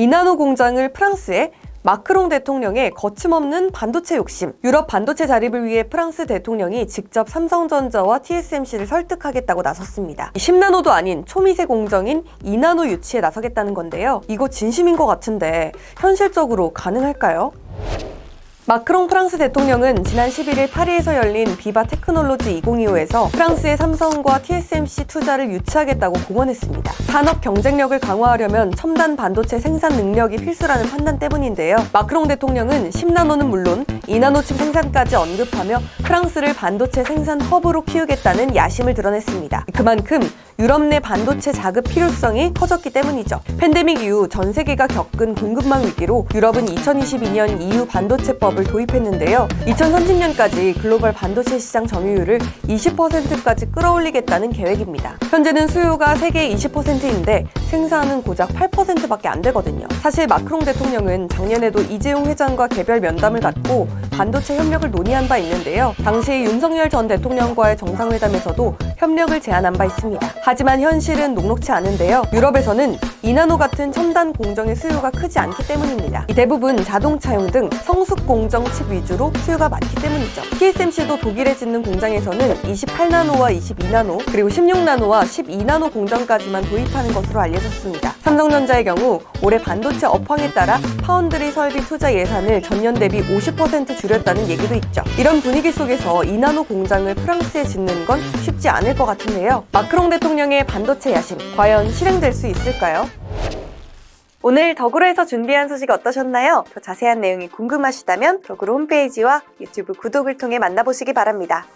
이나노 공장을 프랑스에 마크롱 대통령의 거침없는 반도체 욕심. 유럽 반도체 자립을 위해 프랑스 대통령이 직접 삼성전자와 TSMC를 설득하겠다고 나섰습니다. 10나노도 아닌 초미세 공정인 2나노 유치에 나서겠다는 건데요. 이거 진심인 것 같은데 현실적으로 가능할까요? 마크롱 프랑스 대통령은 지난 11일 파리에서 열린 비바 테크놀로지 2025에서 프랑스의 삼성과 TSMC 투자를 유치하겠다고 공언했습니다. 산업 경쟁력을 강화하려면 첨단 반도체 생산 능력이 필수라는 판단 때문인데요. 마크롱 대통령은 10나노는 물론 2나노칩 생산까지 언급하며 프랑스를 반도체 생산 허브로 키우겠다는 야심을 드러냈습니다. 그만큼 유럽 내 반도체 자급 필요성이 커졌기 때문이죠. 팬데믹 이후 전 세계가 겪은 공급망 위기로 유럽은 2022년 EU 반도체법을 도입했는데요. 2030년까지 글로벌 반도체 시장 점유율을 20%까지 끌어올리겠다는 계획입니다. 현재는 수요가 세계 20%인데 생산은 고작 8%밖에 안 되거든요. 사실 마크롱 대통령은 작년에도 이재용 회장과 개별 면담을 갖고 반도체 협력을 논의한 바 있는데요. 당시 윤석열 전 대통령과의 정상회담에서도 협력을 제안한 바 있습니다. 하지만 현실은 녹록치 않은데요. 유럽에서는 이나노 같은 첨단 공정의 수요가 크지 않기 때문입니다. 이 대부분 자동차용 등 성숙 공정 칩 위주로 수요가 많기 때문이죠. TSMC도 독일에 짓는 공장에서는 28나노와 22나노 그리고 16나노와 12나노 공정까지만 도입하는 것으로 알려졌습니다. 삼성전자의 경우 올해 반도체 업황에 따라 파운드리 설비 투자 예산을 전년 대비 50% 줄였다 는 얘기도 있죠. 이런 분위기 속에서 이나노 공장을 프랑스에 짓는 건 쉽지 않을 것 같은데요. 마크롱 대통령의 반도체 야심 과연 실행될 수 있을까요? 오늘 덕으로에서 준비한 소식 어떠셨나요? 더 자세한 내용이 궁금하시다면 덕으로 홈페이지와 유튜브 구독을 통해 만나보시기 바랍니다.